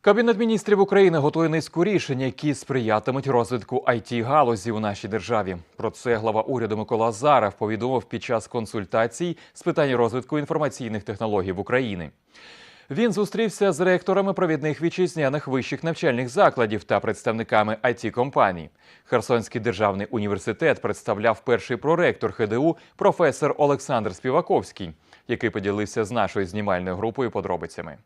Кабінет міністрів України готує низку рішень, які сприятимуть розвитку it галузі у нашій державі. Про це глава уряду Микола Азаров повідомив під час консультацій з питань розвитку інформаційних технологій в Україні. Він зустрівся з ректорами провідних вітчизняних вищих навчальних закладів та представниками it компаній Херсонський державний університет представляв перший проректор ХДУ професор Олександр Співаковський, який поділився з нашою знімальною групою подробицями.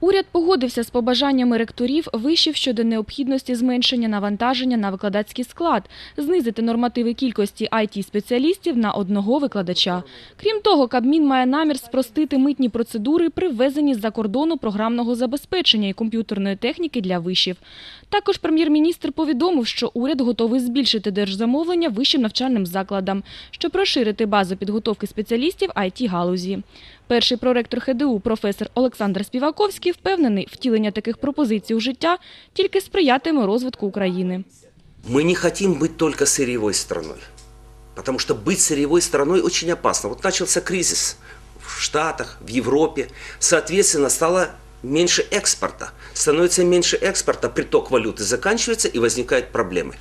Уряд погодився з побажаннями ректорів вишів щодо необхідності зменшення навантаження на викладацький склад, знизити нормативи кількості IT-спеціалістів на одного викладача. Крім того, Кабмін має намір спростити митні процедури при ввезенні з-за кордону програмного забезпечення і комп'ютерної техніки для вишів. Також прем'єр-міністр повідомив, що уряд готовий збільшити держзамовлення вищим навчальним закладам, щоб розширити базу підготовки спеціалістів IT-галузі. Перший проректор ХДУ професор Олександр Співаковський впевнений, втілення таких пропозицій у життя тільки сприятиме розвитку України. Мы не хотим быть только сырьевой страной. Потому что быть сырьевой страной очень опасно. Вот начался кризис в Штатах, в Европе. Соответственно, стало меньше экспорта. Становится меньше экспорта, приток валюты заканчивается и возникают проблемы.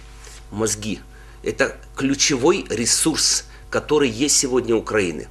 Мозги – это ключевой ресурс, который есть сегодня у Украины.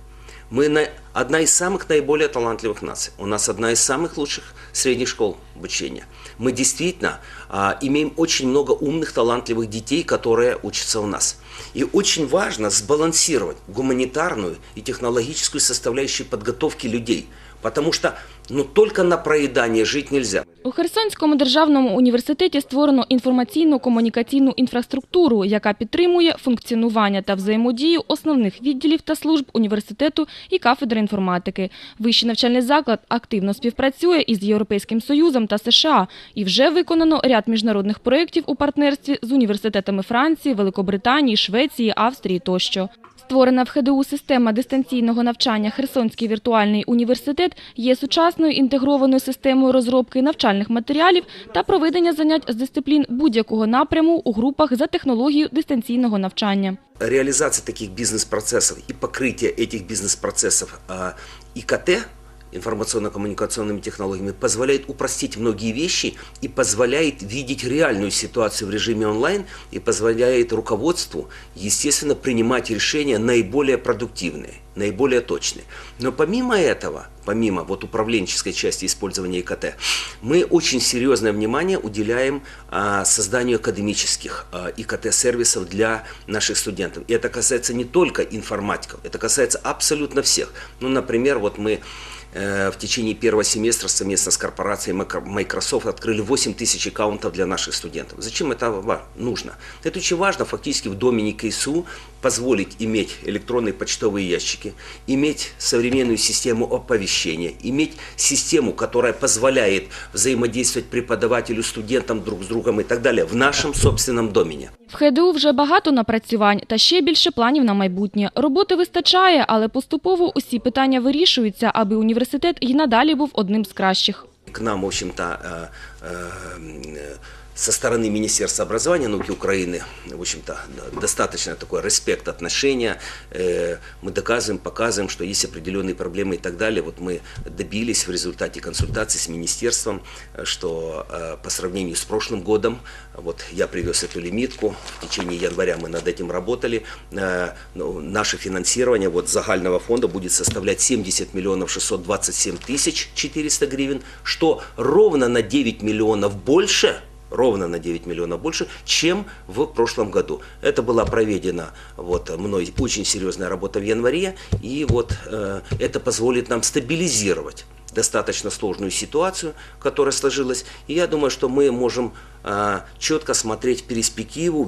Мы на- одна из самых наиболее талантливых наций. У нас одна из самых лучших средних школ обучения. Мы действительно а, имеем очень много умных, талантливых детей, которые учатся у нас. И очень важно сбалансировать гуманитарную и технологическую составляющую подготовки людей. Потому что ну, только на проедание жить нельзя. У Херсонському державному університеті створено інформаційно-комунікаційну інфраструктуру, яка підтримує функціонування та взаємодію основних відділів та служб університету і кафедри інформатики. Вищий навчальний заклад активно співпрацює із Європейським Союзом та США і вже виконано ряд міжнародних проєктів у партнерстві з університетами Франції, Великобританії, Швеції, Австрії тощо. Створена в ХДУ система дистанційного навчання Херсонський віртуальний університет є сучасною інтегрованою системою розробки навчальних матеріалів та проведення занять з дисциплін будь-якого напряму у групах за технологією дистанційного навчання. Реалізація таких бізнес-процесів і покриття цих бізнес-процесів ІКТ информационно-коммуникационными технологиями, позволяет упростить многие вещи и позволяет видеть реальную ситуацию в режиме онлайн и позволяет руководству, естественно, принимать решения наиболее продуктивные, наиболее точные. Но помимо этого, помимо вот управленческой части использования ИКТ, мы очень серьезное внимание уделяем а, созданию академических а, ИКТ-сервисов для наших студентов. И это касается не только информатиков, это касается абсолютно всех. Ну, например, вот мы в течение первого семестра совместно с корпорацией Мак- Microsoft открыли 8 тысяч аккаунтов для наших студентов. Зачем это ва- нужно? Это очень важно фактически в домене КСУ позволить иметь электронные почтовые ящики, иметь современную систему оповещения, иметь систему, которая позволяет взаимодействовать преподавателю, студентам друг с другом и так далее в нашем собственном домене. В ХДУ вже багато напрацювань та ще більше планів на майбутнє. Роботи вистачає, але поступово усі питання вирішуються, аби університет і надалі був одним з кращих. К нам, в общем-то, э, э, со стороны Министерства образования науки Украины, в общем-то, достаточно такой респект, отношения. Э, Мы доказываем, показываем, что есть определенные проблемы и так далее. Вот мы добились в результате консультаций с министерством, э, что э, по сравнению с прошлым годом, вот я привез эту лимитку, в течение января мы над этим работали, ну, наше финансирование вот загального фонда будет составлять 70 миллионов 627 тысяч 400 гривен, что ровно на 9 миллионов больше, ровно на 9 миллионов больше, чем в прошлом году. Это была проведена вот, мной очень серьезная работа в январе, и вот э, это позволит нам стабилизировать достаточно сложную ситуацию, которая сложилась. И я думаю, что мы можем э, четко смотреть в перспективу.